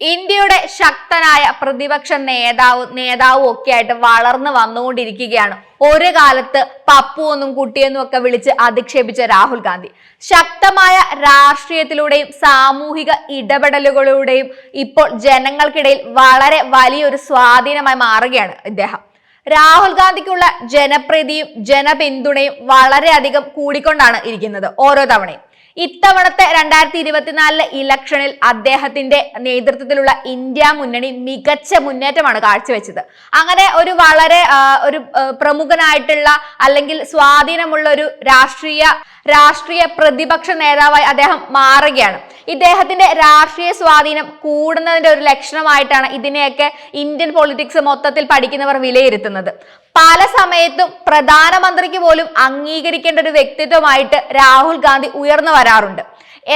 ഇന്ത്യയുടെ ശക്തനായ പ്രതിപക്ഷ നേതാവ് നേതാവും ഒക്കെ ആയിട്ട് വളർന്നു വന്നുകൊണ്ടിരിക്കുകയാണ്. ഒരു കാലത്ത് പപ്പു എന്നും കുട്ടിയെന്നും ഒക്കെ വിളിച്ച് അധിക്ഷേപിച്ച രാഹുൽ ഗാന്ധി. ശക്തമായ രാഷ്ട്രീയത്തിലൂടെയും സാമൂഹിക ഇടപെടലുകളിലൂടെയും ഇപ്പോൾ ജനങ്ങൾക്കിടയിൽ വളരെ വലിയൊരു സ്വാധീനമായി മാറുകയാണ് ഇദ്ദേഹം. രാഹുൽ ഗാന്ധിക്കുള്ള ജനപ്രീതിയും ജനപിന്തുണയും വളരെയധികം കൂടിക്കൊണ്ടാണ് ഇരിക്കുന്നത് ഓരോ തവണയും. ഇത്തവണത്തെ രണ്ടായിരത്തി ഇരുപത്തിനാലിലെ ഇലക്ഷനിൽ അദ്ദേഹത്തിന്റെ നേതൃത്വത്തിലുള്ള ഇന്ത്യ മുന്നണി മികച്ച മുന്നേറ്റമാണ് കാഴ്ചവെച്ചത്. അങ്ങനെ ഒരു വളരെ ഒരു പ്രമുഖനായിട്ടുള്ള അല്ലെങ്കിൽ സ്വാധീനമുള്ള ഒരു രാഷ്ട്രീയ രാഷ്ട്രീയ പ്രതിപക്ഷ നേതാവായി അദ്ദേഹം മാറുകയാണ്. ഇദ്ദേഹത്തിന്റെ രാഷ്ട്രീയ സ്വാധീനം കൂടുന്നതിന്റെ ഒരു ലക്ഷണമായിട്ടാണ് ഇതിനെയൊക്കെ ഇന്ത്യൻ പൊളിറ്റിക്സ് മൊത്തത്തിൽ പഠിക്കുന്നവർ വിലയിരുത്തുന്നത്. പല സമയത്തും പ്രധാനമന്ത്രിക്ക് പോലും അംഗീകരിക്കേണ്ട ഒരു വ്യക്തിത്വമായിട്ട് രാഹുൽ ഗാന്ധി ഉയർന്നു വരാറുണ്ട്.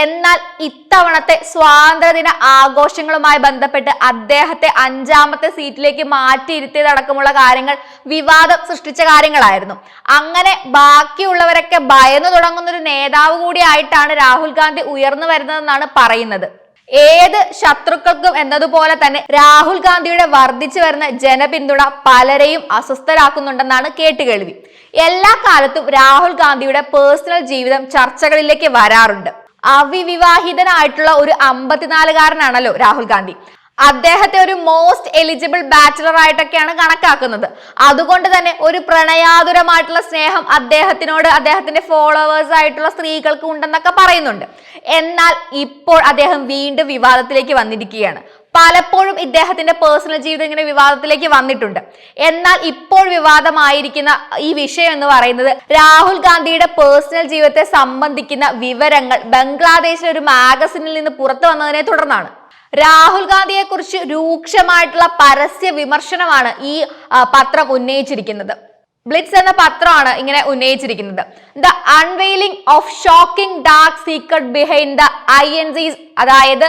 എന്നാൽ ഇത്തവണത്തെ സ്വാതന്ത്ര്യദിന ആഘോഷങ്ങളുമായി ബന്ധപ്പെട്ട് അദ്ദേഹത്തെ അഞ്ചാമത്തെ സീറ്റിലേക്ക് മാറ്റിയിരുത്തിയതടക്കമുള്ള കാര്യങ്ങൾ വിവാദം സൃഷ്ടിച്ച കാര്യങ്ങളായിരുന്നു. അങ്ങനെ ബാക്കിയുള്ളവരൊക്കെ ഭയന്നു തുടങ്ങുന്ന ഒരു നേതാവ് കൂടിയായിട്ടാണ് രാഹുൽ ഗാന്ധി ഉയർന്നു വരുന്നതെന്നാണ് പറയുന്നത്. ഏത് ശത്രുക്കൾക്കും എന്നതുപോലെ തന്നെ രാഹുൽ ഗാന്ധിയുടെ വർദ്ധിച്ചു വരുന്ന ജനപിന്തുണ പലരെയും അസ്വസ്ഥരാക്കുന്നുണ്ടെന്നാണ് കേട്ടുകേൾവി. എല്ലാ കാലത്തും രാഹുൽ ഗാന്ധിയുടെ പേഴ്സണൽ ജീവിതം ചർച്ചകളിലേക്ക് വരാറുണ്ട്. അവിവിവാഹിതനായിട്ടുള്ള ഒരു അമ്പത്തിനാലുകാരനാണല്ലോ രാഹുൽ ഗാന്ധി. അദ്ദേഹത്തെ ഒരു മോസ്റ്റ് എലിജിബിൾ ബാച്ചിലർ ആയിട്ടൊക്കെയാണ് കണക്കാക്കുന്നത്. അതുകൊണ്ട് തന്നെ ഒരു പ്രണയാതുരമായിട്ടുള്ള സ്നേഹം അദ്ദേഹത്തിനോട് അദ്ദേഹത്തിന്റെ ഫോളോവേഴ്സ് ആയിട്ടുള്ള സ്ത്രീകൾക്ക് ഉണ്ടെന്നൊക്കെ പറയുന്നുണ്ട്. എന്നാൽ ഇപ്പോൾ അദ്ദേഹം വീണ്ടും വിവാദത്തിലേക്ക് വന്നിരിക്കുകയാണ്. പലപ്പോഴും ഇദ്ദേഹത്തിന്റെ പേഴ്സണൽ ജീവിതം ഇങ്ങനെ വിവാദത്തിലേക്ക് വന്നിട്ടുണ്ട്. എന്നാൽ ഇപ്പോൾ വിവാദമായിരിക്കുന്ന ഈ വിഷയം എന്ന് പറയുന്നത് രാഹുൽ ഗാന്ധിയുടെ പേഴ്സണൽ ജീവിതത്തെ സംബന്ധിക്കുന്ന വിവരങ്ങൾ ബംഗ്ലാദേശിലെ ഒരു മാഗസിനിൽ നിന്ന് പുറത്തു വന്നതിനെ തുടർന്നാണ്. രാഹുൽ ഗാന്ധിയെ കുറിച്ച് രൂക്ഷമായിട്ടുള്ള പരസ്യ വിമർശനമാണ് ഈ പത്രം ഉന്നയിച്ചിരിക്കുന്നത്. ബ്ലിറ്റ്സ് എന്ന പത്രമാണ് ഇങ്ങനെ ഉന്നയിച്ചിരിക്കുന്നത്. The unveiling of shocking dark secret behind the I N C's അതായത്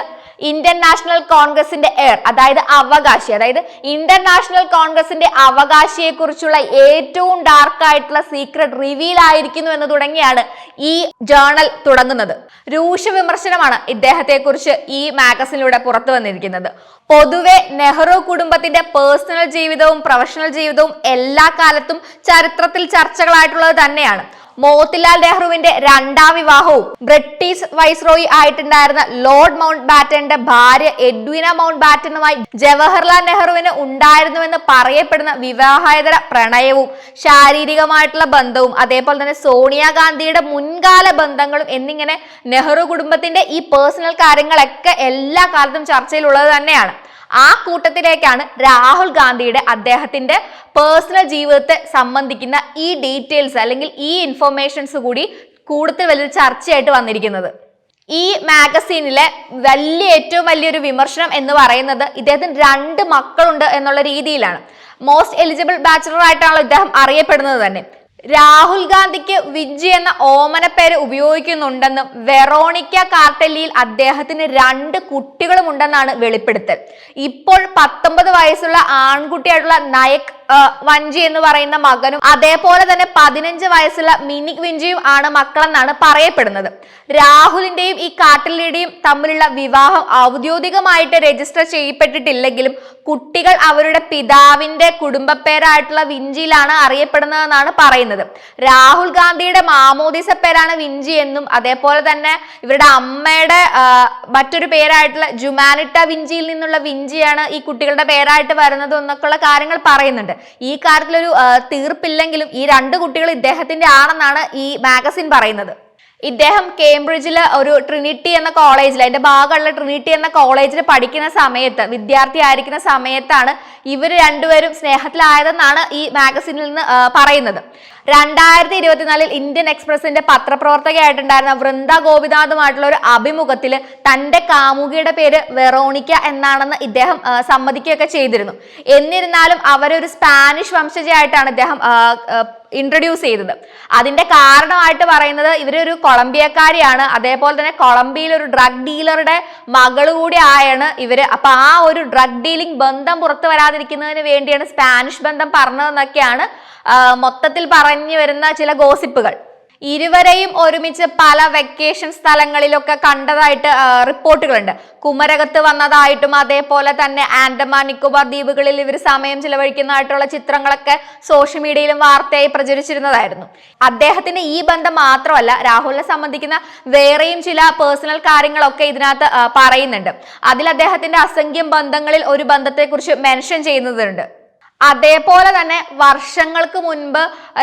ഇന്ത്യൻ നാഷണൽ കോൺഗ്രസിന്റെ എയർ അതായത് അവകാശി അതായത് ഇന്ത്യൻ നാഷണൽ കോൺഗ്രസിന്റെ അവകാശിയെ കുറിച്ചുള്ള ഏറ്റവും ഡാർക്ക് ആയിട്ടുള്ള സീക്രട്ട് റിവീൽ ആയിരിക്കുന്നു എന്ന് തുടങ്ങിയാണ് ഈ ജേണൽ തുടങ്ങുന്നത്. രൂക്ഷ വിമർശനമാണ് ഇദ്ദേഹത്തെ കുറിച്ച് ഈ മാഗസിനിലൂടെ പുറത്തു വന്നിരിക്കുന്നത്. പൊതുവെ നെഹ്റു കുടുംബത്തിന്റെ പേഴ്സണൽ ജീവിതവും പ്രൊഫഷണൽ ജീവിതവും എല്ലാ കാലത്തും ചരിത്രത്തിൽ ചർച്ചകളായിട്ടുള്ളത് തന്നെയാണ്. മോത്തിലാൽ നെഹ്റുവിന്റെ രണ്ടാം വിവാഹവും. ബ്രിട്ടീഷ് വൈസ്രോയി ആയിട്ടുണ്ടായിരുന്ന ലോർഡ് മൗണ്ട് ബാറ്റന്റെ ഭാര്യ എഡ്വിന മൗണ്ട് ബാറ്റനുമായി ജവഹർലാൽ നെഹ്റുവിന് ഉണ്ടായിരുന്നുവെന്ന് പറയപ്പെടുന്ന വിവാഹേതര പ്രണയവും ശാരീരികമായിട്ടുള്ള ബന്ധവും അതേപോലെ തന്നെ സോണിയാഗാന്ധിയുടെ മുൻകാല ബന്ധങ്ങളും എന്നിങ്ങനെ നെഹ്റു കുടുംബത്തിന്റെ ഈ പേഴ്സണൽ കാര്യങ്ങളൊക്കെ എല്ലാ കാലത്തും ചർച്ചയിലുള്ളത് തന്നെയാണ്. ആ കൂട്ടത്തിലേക്കാണ് രാഹുൽ ഗാന്ധിയുടെ അദ്ദേഹത്തിന്റെ പേഴ്സണൽ ജീവിതത്തെ സംബന്ധിക്കുന്ന ഈ ഡീറ്റെയിൽസ് അല്ലെങ്കിൽ ഈ ഇൻഫർമേഷൻസ് കൂടി കൂടുതൽ വലിയൊരു ചർച്ചയായിട്ട് വന്നിരിക്കുന്നത്. ഈ മാഗസീനിലെ വലിയ ഏറ്റവും വലിയൊരു വിമർശനം എന്ന് പറയുന്നത് ഇദ്ദേഹത്തിന് രണ്ട് മക്കളുണ്ട് എന്നുള്ള രീതിയിലാണ്. മോസ്റ്റ് എലിജിബിൾ ബാച്ചിലർ ആയിട്ടാണല്ലോ ഇദ്ദേഹം അറിയപ്പെടുന്നത് തന്നെ. രാഹുൽ ഗാന്ധിക്ക് വിജി എന്ന ഓമന പേര് ഉപയോഗിക്കുന്നുണ്ടെന്നും വെറോണിക്ക കാർട്ടലിയിൽ അദ്ദേഹത്തിന് രണ്ട് കുട്ടികളുമുണ്ടെന്നാണ് വെളിപ്പെടുത്തൽ. ഇപ്പോൾ പത്തൊമ്പത് വയസ്സുള്ള ആൺകുട്ടിയായിട്ടുള്ള നയക് വഞ്ചി എന്ന് പറയുന്ന മകനും അതേപോലെ തന്നെ പതിനഞ്ച് വയസ്സുള്ള മിനി വിഞ്ചിയും ആണ് മക്കളെന്നാണ് പറയപ്പെടുന്നത്. രാഹുലിന്റെയും ഈ കാട്ടിലിയുടെയും തമ്മിലുള്ള വിവാഹം ഔദ്യോഗികമായിട്ട് രജിസ്റ്റർ ചെയ്യപ്പെട്ടിട്ടില്ലെങ്കിലും കുട്ടികൾ അവരുടെ പിതാവിന്റെ കുടുംബപ്പേരായിട്ടുള്ള വിഞ്ചിയിലാണ് അറിയപ്പെടുന്നതെന്നാണ് പറയുന്നത്. രാഹുൽ ഗാന്ധിയുടെ മാമോദിസ പേരാണ് വിഞ്ചി എന്നും അതേപോലെ തന്നെ ഇവരുടെ അമ്മയുടെ മറ്റൊരു പേരായിട്ടുള്ള ജുമാനിറ്റ വിഞ്ചിയിൽ നിന്നുള്ള വിഞ്ചിയാണ് ഈ കുട്ടികളുടെ പേരായിട്ട് വരുന്നത് എന്നൊക്കെയുള്ള കാര്യങ്ങൾ പറയുന്നുണ്ട്. ഈ കാര്യത്തിലൊരു തീർപ്പില്ലെങ്കിലും ഈ രണ്ട് കുട്ടികൾ ഇദ്ദേഹത്തിന്റെ ആണെന്നാണ് ഈ മാഗസിൻ പറയുന്നത്. ഇദ്ദേഹം കേംബ്രിഡ്ജിൽ ഒരു ട്രിനിറ്റി എന്ന കോളേജിൽ അതിന്റെ ഭാഗമുള്ള ട്രിനിറ്റി എന്ന കോളേജിൽ പഠിക്കുന്ന സമയത്ത് വിദ്യാർത്ഥി ആയിരിക്കുന്ന സമയത്താണ് ഇവർ രണ്ടുപേരും സ്നേഹത്തിലായതെന്നാണ് ഈ മാഗസിനിൽ നിന്ന് പറയുന്നത്. രണ്ടായിരത്തി ഇരുപത്തിനാലിൽ ഇന്ത്യൻ എക്സ്പ്രസിന്റെ പത്രപ്രവർത്തകയായിട്ടുണ്ടായിരുന്ന വൃന്ദ ഗോപിനാഥുമായിട്ടുള്ള ഒരു അഭിമുഖത്തിൽ തന്റെ കാമുകിയുടെ പേര് വെറോണിക്ക എന്നാണെന്ന് ഇദ്ദേഹം സമ്മതിക്കുകയൊക്കെ ചെയ്തിരുന്നു. എന്നിരുന്നാലും അവരൊരു സ്പാനിഷ് വംശജയായിട്ടാണ് ഇദ്ദേഹം ഇൻട്രൊഡ്യൂസ് ചെയ്തത്. അതിന്റെ കാരണമായിട്ട് പറയുന്നത് ഇവരൊരു കൊളംബിയക്കാരിയാണ്. അതേപോലെ തന്നെ കൊളംബിയയിൽ ഒരു ഡ്രഗ് ഡീലറുടെ മകൾ കൂടി ആയാണ് ഇവർ. അപ്പൊ ആ ഒരു ഡ്രഗ് ഡീലിംഗ് ബന്ധം പുറത്തു വരാതിരിക്കുന്നതിന് വേണ്ടിയാണ് സ്പാനിഷ് ബന്ധം പറഞ്ഞതെന്നൊക്കെയാണ് മൊത്തത്തിൽ മൊത്തത്തിൽ പറഞ്ഞു വരുന്ന ചില ഗോസിപ്പുകൾ. ഇരുവരെയും ഒരുമിച്ച് പല വെക്കേഷൻ സ്ഥലങ്ങളിലൊക്കെ കണ്ടതായിട്ട് റിപ്പോർട്ടുകളുണ്ട്. കുമരകത്ത് വന്നതായിട്ടും അതേപോലെ തന്നെ ആൻഡമാൻ നിക്കോബാർ ദ്വീപുകളിൽ ഇവർ സമയം ചിലവഴിക്കുന്നതായിട്ടുള്ള ചിത്രങ്ങളൊക്കെ സോഷ്യൽ മീഡിയയിലും വാർത്തയായി പ്രചരിച്ചിരുന്നതായിരുന്നു. അദ്ദേഹത്തിന്റെ ഈ ബന്ധം മാത്രമല്ല രാഹുലിനെ സംബന്ധിക്കുന്ന വേറെയും ചില പേഴ്സണൽ കാര്യങ്ങളൊക്കെ ഇതിനകത്ത് പറയുന്നുണ്ട്. അതിൽ അദ്ദേഹത്തിന്റെ അസംഖ്യം ബന്ധങ്ങളിൽ ഒരു ബന്ധത്തെക്കുറിച്ച് മെൻഷൻ ചെയ്യുന്നതുണ്ട്. അതേപോലെ തന്നെ വർഷങ്ങൾക്ക് മുൻപ്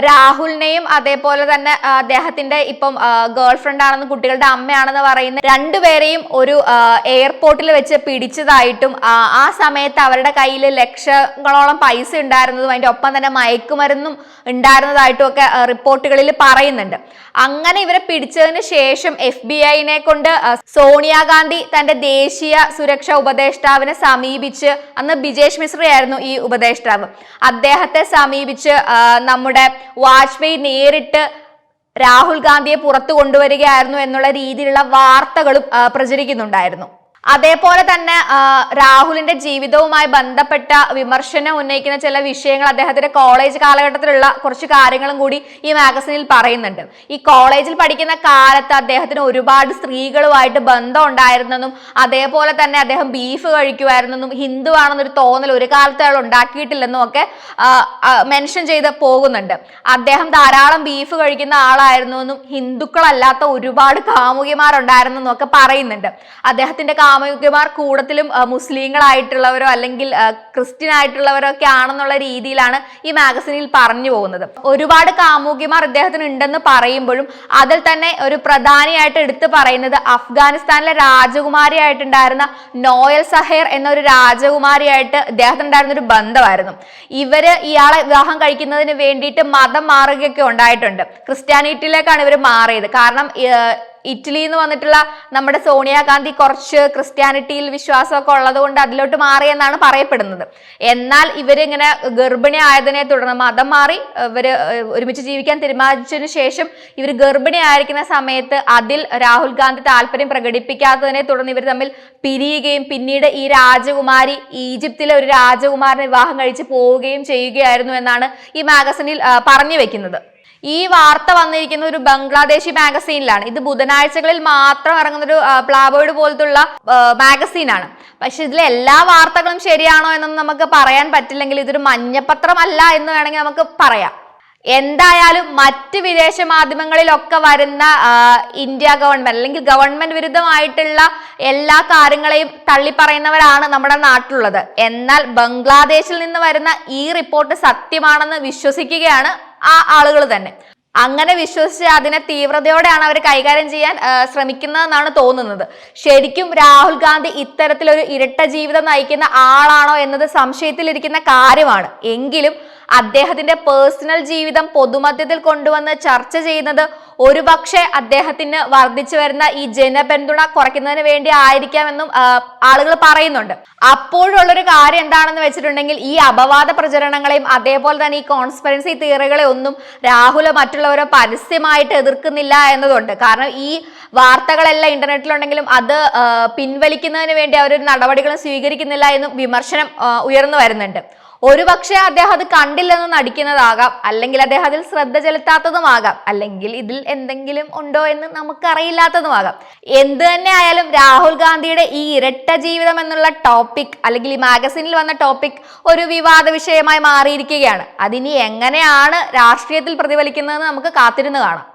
രാഹുലിനെയും അതേപോലെ തന്നെ അദ്ദേഹത്തിന്റെ ഇപ്പം ഗേൾ ഫ്രണ്ട് ആണെന്ന് കുട്ടികളുടെ അമ്മയാണെന്ന് പറയുന്ന രണ്ടുപേരെയും ഒരു എയർപോർട്ടിൽ വെച്ച് പിടിച്ചതായിട്ടും ആ, സമയത്ത് അവരുടെ കയ്യിൽ ലക്ഷങ്ങളോളം പൈസ ഉണ്ടായിരുന്നതും അതിന്റെ ഒപ്പം തന്നെ മയക്കുമരുന്നും ഉണ്ടായിരുന്നതായിട്ടും ഒക്കെ റിപ്പോർട്ടുകളിൽ പറയുന്നുണ്ട്. അങ്ങനെ ഇവരെ പിടിച്ചതിന് ശേഷം എഫ് ബി ഐനെ കൊണ്ട് സോണിയാഗാന്ധി തന്റെ ദേശീയ സുരക്ഷാ ഉപദേഷ്ടാവിനെ സമീപിച്ച് അന്ന് ബിജേഷ് മിശ്രയായിരുന്നു ഈ ഉപദേഷ്ടാവ്. അദ്ദേഹത്തെ സമീപിച്ച് നമ്മുടെ വാജ്പേയി നേരിട്ട് രാഹുൽ ഗാന്ധിയെ പുറത്തു കൊണ്ടുവരികയായിരുന്നു എന്നുള്ള രീതിയിലുള്ള വാർത്തകളും പ്രചരിക്കുന്നുണ്ടായിരുന്നു. അതേപോലെ തന്നെ രാഹുലിന്റെ ജീവിതവുമായി ബന്ധപ്പെട്ട വിമർശനം ഉന്നയിക്കുന്ന ചില വിഷയങ്ങൾ അദ്ദേഹത്തിന്റെ കോളേജ് കാലഘട്ടത്തിലുള്ള കുറച്ച് കാര്യങ്ങളും കൂടി ഈ മാഗസിനിൽ പറയുന്നുണ്ട്. ഈ കോളേജിൽ പഠിക്കുന്ന കാലത്ത് അദ്ദേഹത്തിന് ഒരുപാട് സ്ത്രീകളുമായിട്ട് ബന്ധം ഉണ്ടായിരുന്നെന്നും അതേപോലെ തന്നെ അദ്ദേഹം ബീഫ് കഴിക്കുമായിരുന്നെന്നും ഹിന്ദു ആണെന്നൊരു തോന്നൽ ഒരു കാലത്ത് അയാൾ ഉണ്ടാക്കിയിട്ടില്ലെന്നും ഒക്കെ മെൻഷൻ ചെയ്ത് പോകുന്നുണ്ട്. അദ്ദേഹം ധാരാളം ബീഫ് കഴിക്കുന്ന ആളായിരുന്നു എന്നും ഹിന്ദുക്കളല്ലാത്ത ഒരുപാട് കാമുകിമാരുണ്ടായിരുന്നെന്നും ഒക്കെ പറയുന്നുണ്ട്. അദ്ദേഹത്തിന്റെ കാമുകിമാർ കൂടുതലും മുസ്ലിങ്ങളായിട്ടുള്ളവരോ അല്ലെങ്കിൽ ക്രിസ്ത്യൻ ആയിട്ടുള്ളവരോ ഒക്കെ ആണെന്നുള്ള രീതിയിലാണ് ഈ മാഗസിനിൽ പറഞ്ഞു പോകുന്നത്. ഒരുപാട് കാമുകിമാർ ഇദ്ദേഹത്തിന് ഉണ്ടെന്ന് പറയുമ്പോഴും അതിൽ തന്നെ ഒരു പ്രധാനിയായിട്ട് എടുത്തു പറയുന്നത് അഫ്ഗാനിസ്ഥാനിലെ രാജകുമാരിയായിട്ടുണ്ടായിരുന്ന നോയൽ സഹേർ എന്നൊരു രാജകുമാരിയായിട്ട് ഇദ്ദേഹത്തിനുണ്ടായിരുന്ന ഒരു ബന്ധമായിരുന്നു. ഇവർ ഇയാളെ വിവാഹം കഴിക്കുന്നതിന് വേണ്ടിയിട്ട് മതം മാറുകയൊക്കെ ഉണ്ടായിട്ടുണ്ട്. ക്രിസ്ത്യാനിറ്റിയിലേക്കാണ് ഇവർ മാറിയത്. കാരണം ഇറ്റലിയിൽ നിന്ന് വന്നിട്ടുള്ള നമ്മുടെ സോണിയാഗാന്ധി കുറച്ച് ക്രിസ്ത്യാനിറ്റിയിൽ വിശ്വാസമൊക്കെ ഉള്ളത് കൊണ്ട് അതിലോട്ട് മാറിയെന്നാണ് പറയപ്പെടുന്നത്. എന്നാൽ ഇവരിങ്ങനെ ഗർഭിണി ആയതിനെ തുടർന്ന് മതം മാറി ഇവർ ഒരുമിച്ച് ജീവിക്കാൻ തീരുമാനിച്ചതിന് ശേഷം ഇവർ ഗർഭിണി ആയിരിക്കുന്ന സമയത്ത് അതിൽ രാഹുൽ ഗാന്ധി താല്പര്യം പ്രകടിപ്പിക്കാത്തതിനെ തുടർന്ന് ഇവർ തമ്മിൽ പിരിയുകയും പിന്നീട് ഈ രാജകുമാരി ഈജിപ്തിലെ ഒരു രാജകുമാരനെ വിവാഹം കഴിച്ച് പോവുകയും ചെയ്യുകയായിരുന്നു എന്നാണ് ഈ മാഗസിനിൽ പറഞ്ഞു വെക്കുന്നത്. ഈ വാർത്ത വന്നിരിക്കുന്ന ഒരു ബംഗ്ലാദേശി മാഗസീനിലാണ്. ഇത് ബുധനാഴ്ചകളിൽ മാത്രം ഇറങ്ങുന്ന ഒരു പ്ലാബോയിഡ് പോലത്തുള്ള മാഗസീനാണ്. പക്ഷെ ഇതിലെ എല്ലാ വാർത്തകളും ശരിയാണോ എന്നൊന്നും നമുക്ക് പറയാൻ പറ്റില്ലെങ്കിൽ ഇതൊരു മഞ്ഞപ്പത്രമല്ല എന്ന് വേണമെങ്കിൽ നമുക്ക് പറയാം. എന്തായാലും മറ്റ് വിദേശ മാധ്യമങ്ങളിലൊക്കെ വരുന്ന ഇന്ത്യ ഗവൺമെന്റ് അല്ലെങ്കിൽ ഗവൺമെന്റ് വിരുദ്ധമായിട്ടുള്ള എല്ലാ കാര്യങ്ങളെയും തള്ളിപ്പറയുന്നവരാണ് നമ്മുടെ നാട്ടിലുള്ളത്. എന്നാൽ ബംഗ്ലാദേശിൽ നിന്ന് വരുന്ന ഈ റിപ്പോർട്ട് സത്യമാണെന്ന് വിശ്വസിക്കുകയാണ് ആ ആളുകൾ തന്നെ. അങ്ങനെ വിശ്വസിച്ച് അതിനെ തീവ്രതയോടെയാണ് അവർ കൈകാര്യം ചെയ്യാൻ ശ്രമിക്കുന്നതെന്നാണ് തോന്നുന്നത്. ശരിക്കും രാഹുൽ ഗാന്ധി ഇത്തരത്തിലൊരു ഇരട്ട ജീവിതം നയിക്കുന്ന ആളാണോ എന്നത് സംശയത്തിലിരിക്കുന്ന കാര്യമാണ്. എങ്കിലും അദ്ദേഹത്തിന്റെ പേഴ്സണൽ ജീവിതം പൊതുമധ്യത്തിൽ കൊണ്ടുവന്ന് ചർച്ച ചെയ്യുന്നത് ഒരുപക്ഷെ അദ്ദേഹത്തിന് വർദ്ധിച്ചു വരുന്ന ഈ ജനപിന്തുണ കുറയ്ക്കുന്നതിന് വേണ്ടി ആയിരിക്കാമെന്നും ആളുകൾ പറയുന്നുണ്ട്. അപ്പോഴുള്ളൊരു കാര്യം എന്താണെന്ന് വെച്ചിട്ടുണ്ടെങ്കിൽ ഈ അപവാദ പ്രചരണങ്ങളെയും അതേപോലെ തന്നെ ഈ കോൺസ്പെറൻസി തിയറികളെ ഒന്നും രാഹുലോ മറ്റുള്ളവരോ പരസ്യമായിട്ട് എതിർക്കുന്നില്ല എന്നതുണ്ട്. കാരണം ഈ വാർത്തകളെല്ലാം ഇന്റർനെറ്റിലുണ്ടെങ്കിലും അത് പിൻവലിക്കുന്നതിന് വേണ്ടി അവരൊരു നടപടികളും സ്വീകരിക്കുന്നില്ല എന്നും വിമർശനം ഉയർന്നു വരുന്നുണ്ട്. ഒരുപക്ഷെ അദ്ദേഹം അത് കണ്ടില്ലെന്ന് നടിക്കുന്നതാകാം. അല്ലെങ്കിൽ അദ്ദേഹം അതിൽ ശ്രദ്ധ ചെലുത്താത്തതുമാകാം. അല്ലെങ്കിൽ ഇതിൽ എന്തെങ്കിലും ഉണ്ടോ എന്ന് നമുക്കറിയില്ലാത്തതുമാകാം. എന്ത് തന്നെ ആയാലും രാഹുൽ ഗാന്ധിയുടെ ഈ ഇരട്ട ജീവിതം എന്നുള്ള ടോപ്പിക് അല്ലെങ്കിൽ ഈ മാഗസിനിൽ വന്ന ടോപ്പിക് ഒരു വിവാദ വിഷയമായി മാറിയിരിക്കുകയാണ്. അതിനി എങ്ങനെയാണ് രാഷ്ട്രീയത്തിൽ പ്രതിഫലിക്കുന്നതെന്ന് നമുക്ക് കാത്തിരുന്ന് കാണാം.